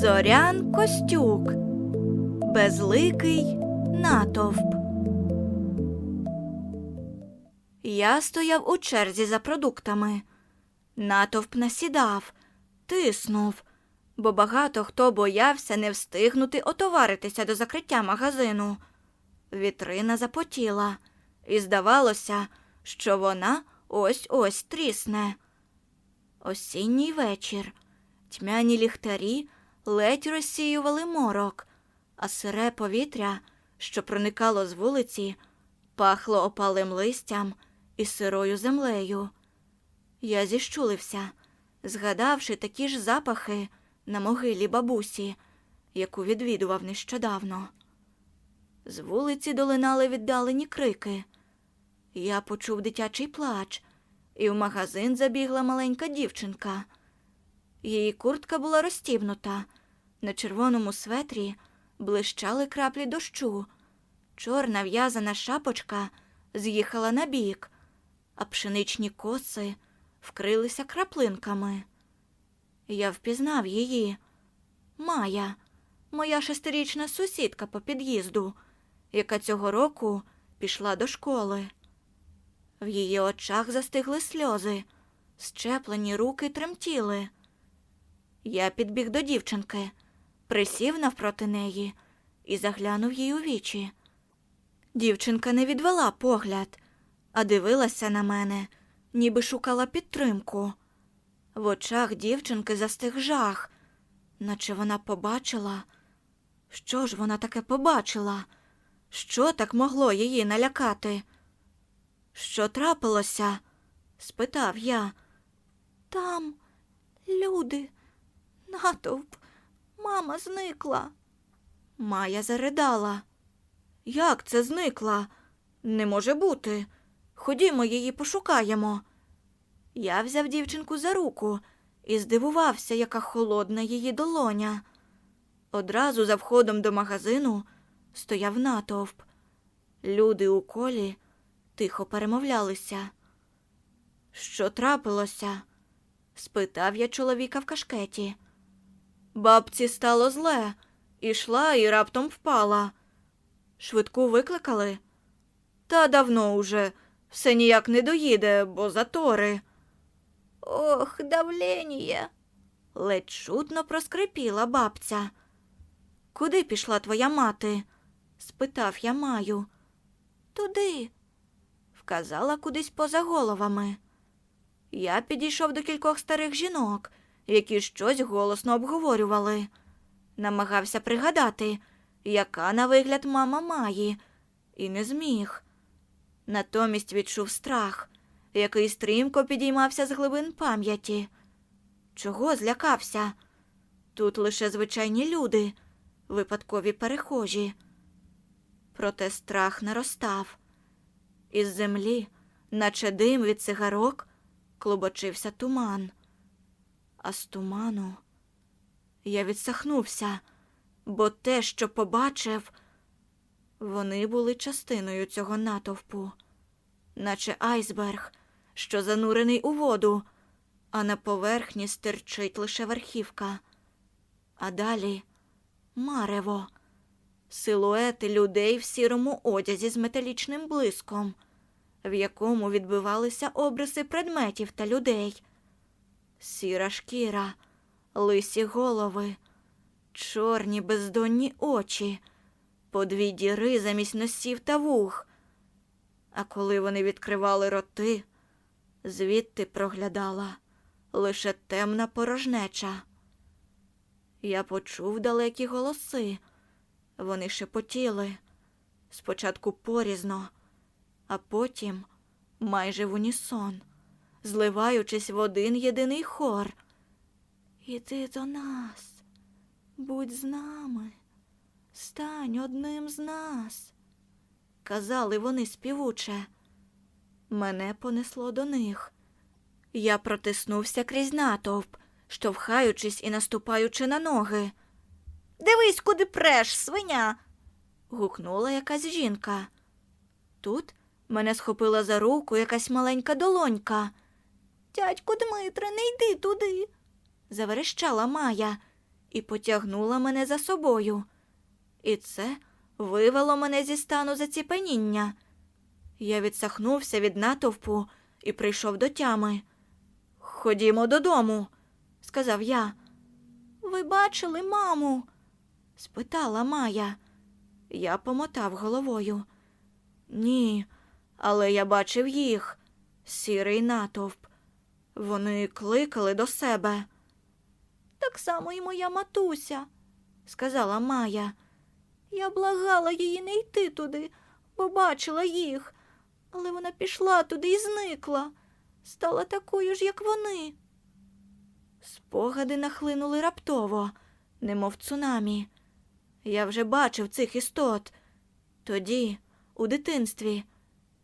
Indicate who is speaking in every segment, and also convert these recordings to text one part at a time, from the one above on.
Speaker 1: Зорян Костюк. Безликий натовп. Я стояв у черзі за продуктами. Натовп насідав, тиснув, бо багато хто боявся не встигнути отоваритися до закриття магазину. Вітрина запотіла, і здавалося, що вона ось ось трісне. Осінній вечір. Тьмяні ліхтарі ледь розсіювали морок, а сире повітря, що проникало з вулиці, пахло опалим листям і сирою землею. Я зіщулився, згадавши такі ж запахи на могилі бабусі, яку відвідував нещодавно. З вулиці долинали віддалені крики. Я почув дитячий плач, і в магазин забігла маленька дівчинка. Її куртка була розстібнута. На червоному светрі блищали краплі дощу. Чорна в'язана шапочка з'їхала на бік, а пшеничні коси вкрилися краплинками. Я впізнав її. Майя, моя шестирічна сусідка по під'їзду, яка цього року пішла до школи. В її очах застигли сльози, щеплені руки тремтіли. Я підбіг до дівчинки, присів навпроти неї і заглянув їй у вічі. Дівчинка не відвела погляд, а дивилася на мене, ніби шукала підтримку. В очах дівчинки застиг жах, наче вона побачила. Що ж вона таке побачила? Що так могло її налякати? Що трапилося? спитав я. Там люди, натовп, мама зникла. Майя заридала. Як це зникла? Не може бути. Ходімо її пошукаємо. Я взяв дівчинку за руку і здивувався, яка холодна її долоня. Одразу за входом до магазину стояв натовп. Люди у колі тихо перемовлялися. Що трапилося? спитав я чоловіка в кашкеті. Бабці стало зле, ішла і раптом впала. Швидку викликали? Та давно уже, все ніяк не доїде, бо затори. Ох, давлення. ледь чутно проскрипіла бабця. Куди пішла твоя мати? спитав я Маю. Туди, вказала кудись поза головами. Я підійшов до кількох старих жінок, які щось голосно обговорювали. Намагався пригадати, яка на вигляд мама Маї, і не зміг. Натомість відчув страх, який стрімко підіймався з глибин пам'яті. Чого злякався? Тут лише звичайні люди, випадкові перехожі. Проте страх наростав. Із землі, наче дим від цигарок, клубочився туман. А з туману я відсахнувся, бо те, що побачив, вони були частиною цього натовпу, наче айсберг, що занурений у воду, а на поверхні стирчить лише верхівка. А далі марево, силуети людей в сірому одязі з металічним блиском, в якому відбивалися обриси предметів та людей. Сіра шкіра, лисі голови, чорні бездонні очі, по дві діри замість носів та вух. А коли вони відкривали роти, звідти проглядала лише темна порожнеча. Я почув далекі голоси. Вони шепотіли спочатку порізно, а потім майже в унісон, зливаючись в один єдиний хор. Іди до нас, будь з нами, стань одним з нас, казали вони співуче. Мене понесло до них. Я протиснувся крізь натовп, штовхаючись і наступаючи на ноги. Дивись, куди преш, свиня. гукнула якась жінка. Тут мене схопила за руку якась маленька долонька. Дядьку Дмитре, не йди туди, заверещала Майя. і потягнула мене за собою. І це вивело мене зі стану заціпеніння. Я відсахнувся від натовпу і прийшов до тями. Ходімо додому, сказав я. Ви бачили маму? спитала Майя. Я помотав головою. Ні, але я бачив їх, сірий натовп. Вони кликали до себе. Так само і моя матуся, сказала Майя. Я благала її не йти туди, бо бачила їх, але вона пішла туди і зникла, стала такою ж, як вони. Спогади нахлинули раптово, немов цунамі. Я вже бачив цих істот. Тоді, у дитинстві,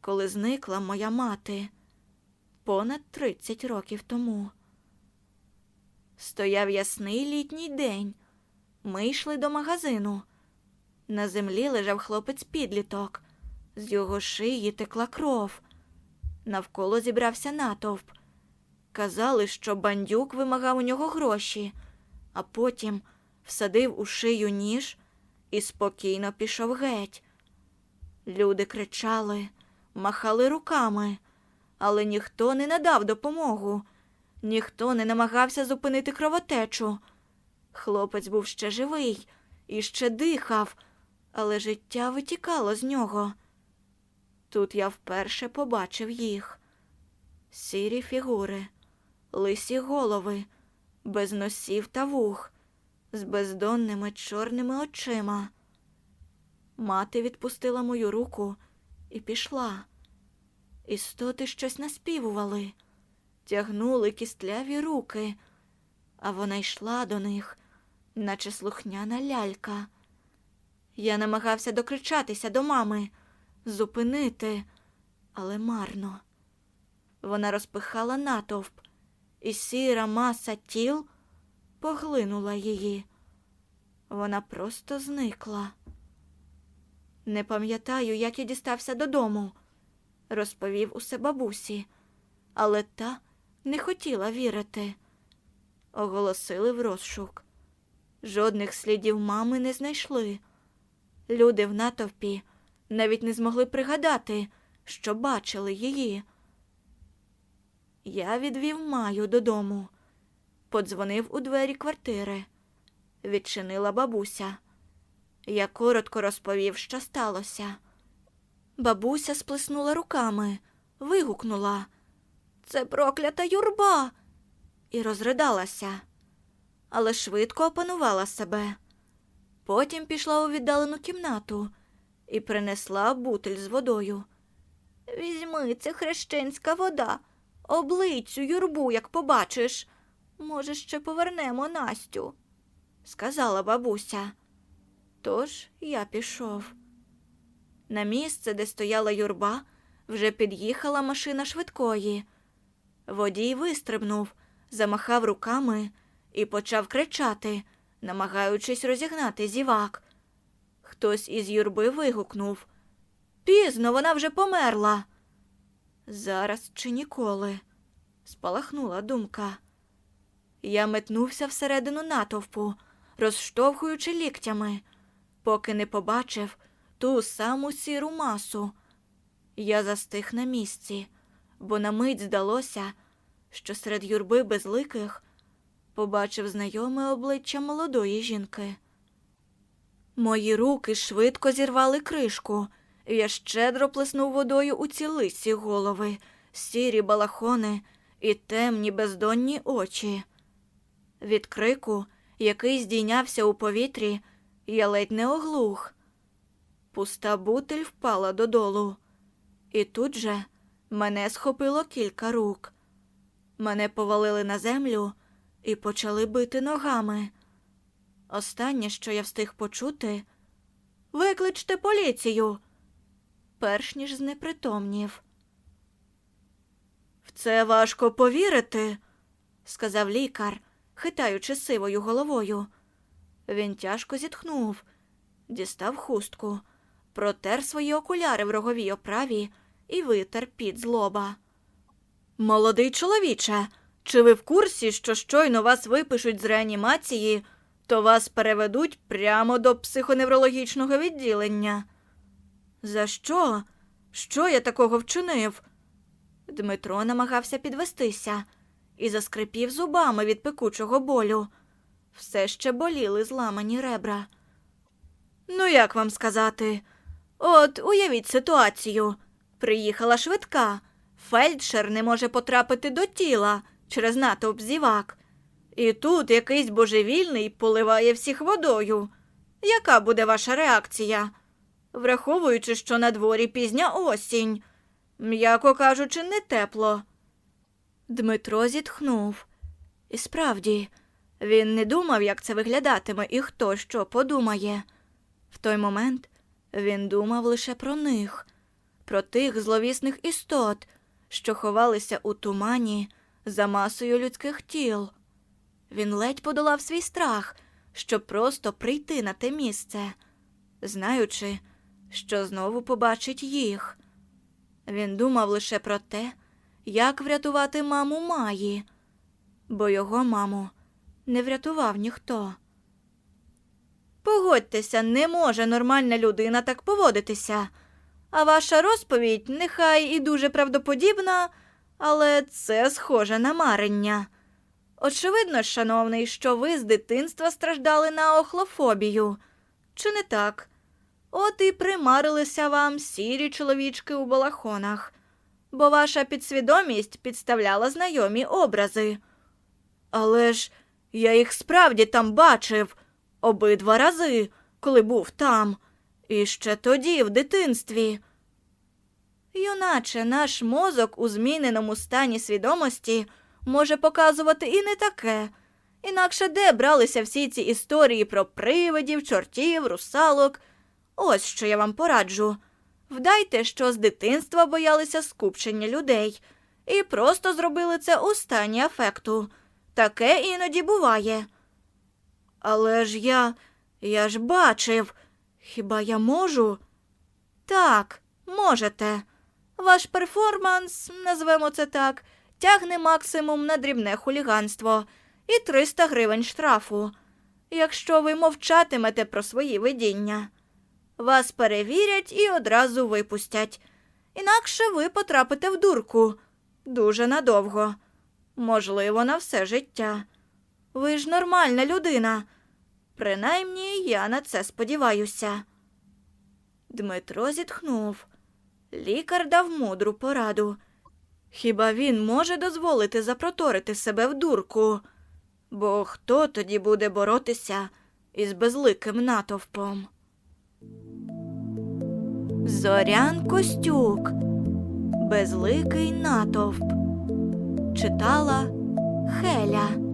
Speaker 1: коли зникла моя мати, понад тридцять років тому. Стояв ясний літній день. Ми йшли до магазину. На землі лежав хлопець підліток. З його шиї текла кров. Навколо зібрався натовп. Казали, що бандюк вимагав у нього гроші, а потім всадив у шию ніж і спокійно пішов геть. Люди кричали, махали руками, але ніхто не надав допомогу, ніхто не намагався зупинити кровотечу. Хлопець був ще живий і ще дихав, але життя витікало з нього. Тут я вперше побачив їх сірі фігури, лисі голови, без носів та вух, з бездонними чорними очима. Мати відпустила мою руку і пішла. Істоти щось наспівували, тягнули кістляві руки, а вона йшла до них, наче слухняна лялька. Я намагався докричатися до мами, зупинити, але марно. Вона розпихала натовп, і сіра маса тіл поглинула її. Вона просто зникла. Не пам'ятаю, як я дістався додому, розповів усе бабусі, але та не хотіла вірити. Оголосили в розшук. Жодних слідів мами не знайшли. Люди в натовпі навіть не змогли пригадати, що бачили її. Я відвів Маю додому, подзвонив у двері квартири. Відчинила бабуся. Я коротко розповів, що сталося. Бабуся сплеснула руками, вигукнула Це проклята юрба. і розридалася, але швидко опанувала себе. Потім пішла у віддалену кімнату і принесла бутиль з водою. Візьми, це хрещенська вода, облий цю юрбу, як побачиш. Може, ще повернемо Настю, сказала бабуся. Тож я пішов. На місце, де стояла юрба, вже під'їхала машина швидкої. Водій вистрибнув, замахав руками і почав кричати, намагаючись розігнати зівак. Хтось із юрби вигукнув Пізно вона вже померла. Зараз чи ніколи, спалахнула думка. Я метнувся всередину натовпу, розштовхуючи ліктями, поки не побачив ту саму сіру масу. Я застиг на місці, бо на мить здалося, що серед юрби безликих побачив знайоме обличчя молодої жінки. Мої руки швидко зірвали кришку, я щедро плеснув водою у ці лисі голови, сірі балахони і темні бездонні очі. Від крику, який здійнявся у повітрі, я ледь не оглух. Пуста бутиль впала додолу, і тут же мене схопило кілька рук. Мене повалили на землю і почали бити ногами. Останнє, що я встиг почути, викличте поліцію, перш ніж знепритомнів. В це важко повірити, сказав лікар, хитаючи сивою головою. Він тяжко зітхнув, дістав хустку, протер свої окуляри в роговій оправі і витер під злоба. Молодий чоловіче, чи ви в курсі, що щойно вас випишуть з реанімації, то вас переведуть прямо до психоневрологічного відділення. За що? Що я такого вчинив? Дмитро намагався підвестися і заскрипів зубами від пекучого болю. Все ще боліли зламані ребра. Ну, як вам сказати? От уявіть ситуацію. Приїхала швидка. Фельдшер не може потрапити до тіла через натовп зівак. І тут якийсь божевільний поливає всіх водою. Яка буде ваша реакція? Враховуючи, що на дворі пізня осінь, м'яко кажучи, не тепло. Дмитро зітхнув. І справді, він не думав, як це виглядатиме і хто що подумає. В той момент він думав лише про них, про тих зловісних істот, що ховалися у тумані за масою людських тіл. Він ледь подолав свій страх, щоб просто прийти на те місце, знаючи, що знову побачить їх. Він думав лише про те, як врятувати маму Маї, бо його маму не врятував ніхто. Погодьтеся, не може нормальна людина так поводитися. А ваша розповідь нехай і дуже правдоподібна, але це схоже на марення. Очевидно, шановний, що ви з дитинства страждали на охлофобію. Чи не так? От і примарилися вам сірі чоловічки у балахонах, бо ваша підсвідомість підставляла знайомі образи. Але ж я їх справді там бачив обидва рази, коли був там, і ще тоді, в дитинстві. Юначе наш мозок у зміненому стані свідомості може показувати і не таке. Інакше де бралися всі ці історії про привидів, чортів, русалок. Ось що я вам пораджу. Вдайте, що з дитинства боялися скупчення людей, і просто зробили це у стані афекту. Таке іноді буває. Але ж я. я ж бачив. Хіба я можу? Так, можете. Ваш перформанс, назвемо це так, тягне максимум на дрібне хуліганство і 300 гривень штрафу, якщо ви мовчатимете про свої видіння. Вас перевірять і одразу випустять. Інакше ви потрапите в дурку дуже надовго, можливо, на все життя. Ви ж нормальна людина. Принаймні, я на це сподіваюся. Дмитро зітхнув. Лікар дав мудру пораду. Хіба він може дозволити запроторити себе в дурку? Бо хто тоді буде боротися із безликим натовпом? Зорян Костюк. Безликий натовп. Читала Хеля.